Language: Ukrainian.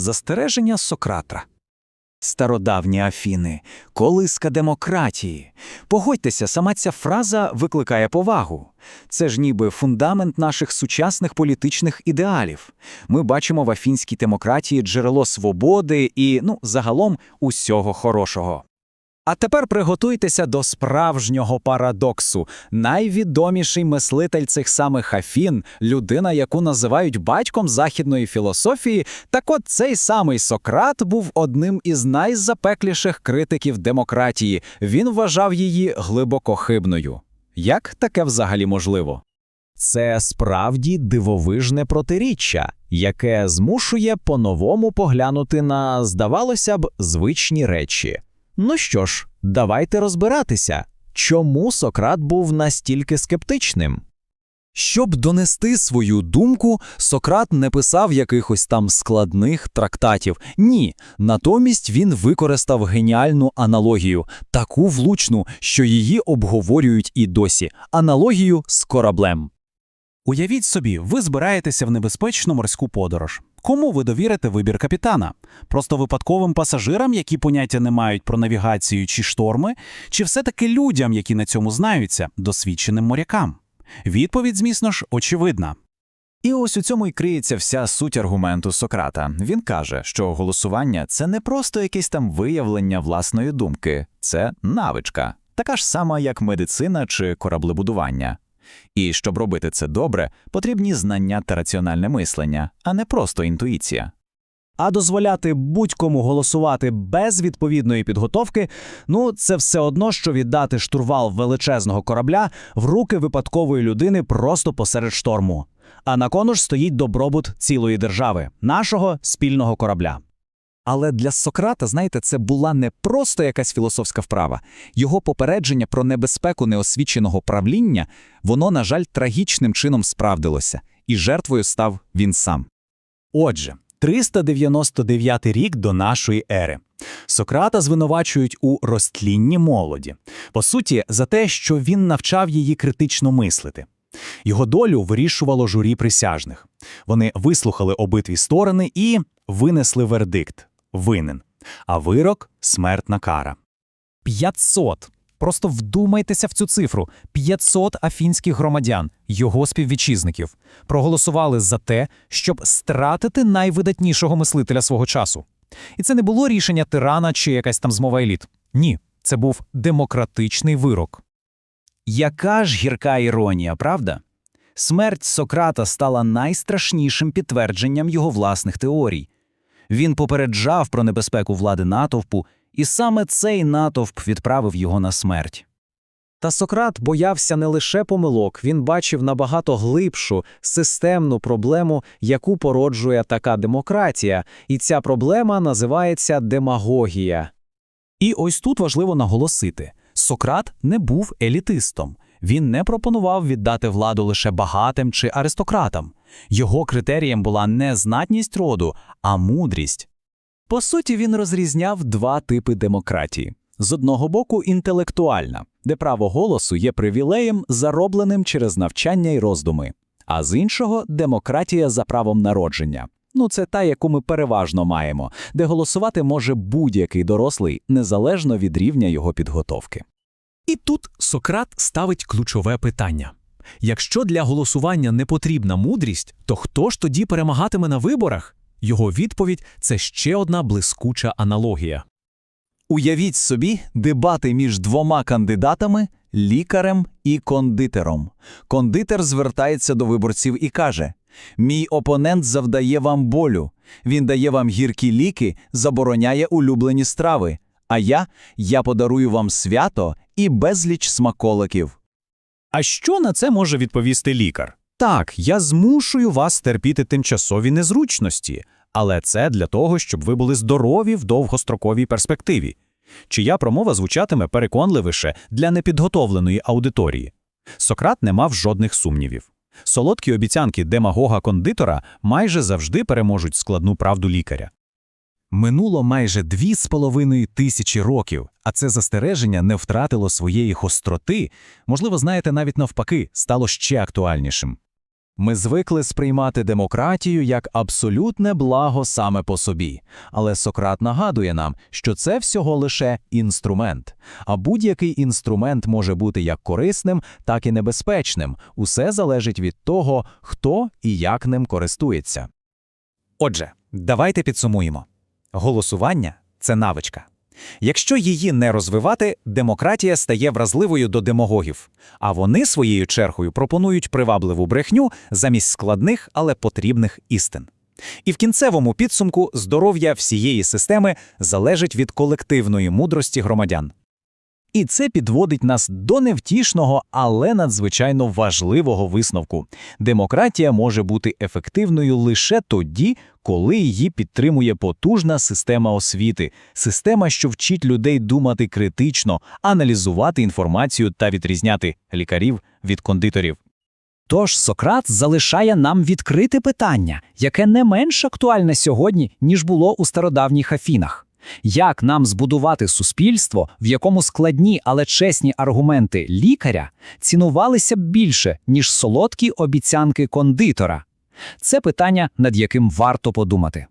Застереження Сократра. Стародавні Афіни, колиска демократії. Погодьтеся, сама ця фраза викликає повагу. Це ж ніби фундамент наших сучасних політичних ідеалів. Ми бачимо в афінській демократії джерело свободи і, ну, загалом, усього хорошого. А тепер приготуйтеся до справжнього парадоксу. Найвідоміший мислитель цих самих Афін, людина, яку називають батьком західної філософії, так от цей самий Сократ був одним із найзапекліших критиків демократії. Він вважав її глибоко хибною. Як таке взагалі можливо? Це справді дивовижне протиріччя, яке змушує по-новому поглянути на, здавалося б, звичні речі. Ну що ж, давайте розбиратися, чому Сократ був настільки скептичним. Щоб донести свою думку, Сократ не писав якихось там складних трактатів. Ні, натомість він використав геніальну аналогію, таку влучну, що її обговорюють і досі аналогію з кораблем. Уявіть собі, ви збираєтеся в небезпечну морську подорож. Кому ви довірите вибір капітана? Просто випадковим пасажирам, які поняття не мають про навігацію чи шторми, чи все-таки людям, які на цьому знаються, досвідченим морякам? Відповідь, звісно ж, очевидна. І ось у цьому й криється вся суть аргументу Сократа. Він каже, що голосування це не просто якесь там виявлення власної думки, це навичка, така ж сама, як медицина чи кораблебудування. І щоб робити це добре, потрібні знання та раціональне мислення, а не просто інтуїція. А дозволяти будь-кому голосувати без відповідної підготовки ну це все одно, що віддати штурвал величезного корабля в руки випадкової людини просто посеред шторму. А на кону ж стоїть добробут цілої держави, нашого спільного корабля. Але для Сократа, знаєте, це була не просто якась філософська вправа. Його попередження про небезпеку неосвіченого правління, воно, на жаль, трагічним чином справдилося, і жертвою став він сам. Отже, 399 рік до нашої ери. Сократа звинувачують у розтлінні молоді, по суті, за те, що він навчав її критично мислити. Його долю вирішувало журі присяжних. Вони вислухали обидві сторони і винесли вердикт винен, а вирок смертна кара. 500. Просто вдумайтеся в цю цифру: 500 афінських громадян, його співвітчизників, проголосували за те, щоб стратити найвидатнішого мислителя свого часу. І це не було рішення тирана чи якась там змова еліт. Ні, це був демократичний вирок. Яка ж гірка іронія, правда? Смерть Сократа стала найстрашнішим підтвердженням його власних теорій. Він попереджав про небезпеку влади натовпу, і саме цей натовп відправив його на смерть. Та Сократ боявся не лише помилок, він бачив набагато глибшу системну проблему, яку породжує така демократія, і ця проблема називається демагогія. І ось тут важливо наголосити: Сократ не був елітистом. Він не пропонував віддати владу лише багатим чи аристократам. Його критерієм була не знатність роду, а мудрість. По суті, він розрізняв два типи демократії: з одного боку, інтелектуальна, де право голосу є привілеєм, заробленим через навчання й роздуми, а з іншого демократія за правом народження. Ну, це та, яку ми переважно маємо, де голосувати може будь-який дорослий, незалежно від рівня його підготовки. І тут Сократ ставить ключове питання. Якщо для голосування не потрібна мудрість, то хто ж тоді перемагатиме на виборах? Його відповідь це ще одна блискуча аналогія. Уявіть собі дебати між двома кандидатами, лікарем і кондитером. Кондитер звертається до виборців і каже: Мій опонент завдає вам болю, він дає вам гіркі ліки, забороняє улюблені страви. А я, я подарую вам свято і безліч смаколиків. А що на це може відповісти лікар? Так, я змушую вас терпіти тимчасові незручності, але це для того, щоб ви були здорові в довгостроковій перспективі. Чия промова звучатиме переконливіше для непідготовленої аудиторії. Сократ не мав жодних сумнівів. Солодкі обіцянки демагога-кондитора майже завжди переможуть складну правду лікаря. Минуло майже дві з половиною тисячі років, а це застереження не втратило своєї гостроти, можливо, знаєте, навіть навпаки, стало ще актуальнішим. Ми звикли сприймати демократію як абсолютне благо саме по собі. Але Сократ нагадує нам, що це всього лише інструмент. А будь-який інструмент може бути як корисним, так і небезпечним. Усе залежить від того, хто і як ним користується. Отже, давайте підсумуємо. Голосування це навичка. Якщо її не розвивати, демократія стає вразливою до демагогів, а вони своєю чергою пропонують привабливу брехню замість складних, але потрібних істин. І в кінцевому підсумку здоров'я всієї системи залежить від колективної мудрості громадян. І це підводить нас до невтішного, але надзвичайно важливого висновку. Демократія може бути ефективною лише тоді, коли її підтримує потужна система освіти, система, що вчить людей думати критично, аналізувати інформацію та відрізняти лікарів від кондиторів. Тож Сократ залишає нам відкрите питання, яке не менш актуальне сьогодні, ніж було у стародавніх Афінах. Як нам збудувати суспільство, в якому складні, але чесні аргументи лікаря цінувалися б більше, ніж солодкі обіцянки кондитора? Це питання, над яким варто подумати.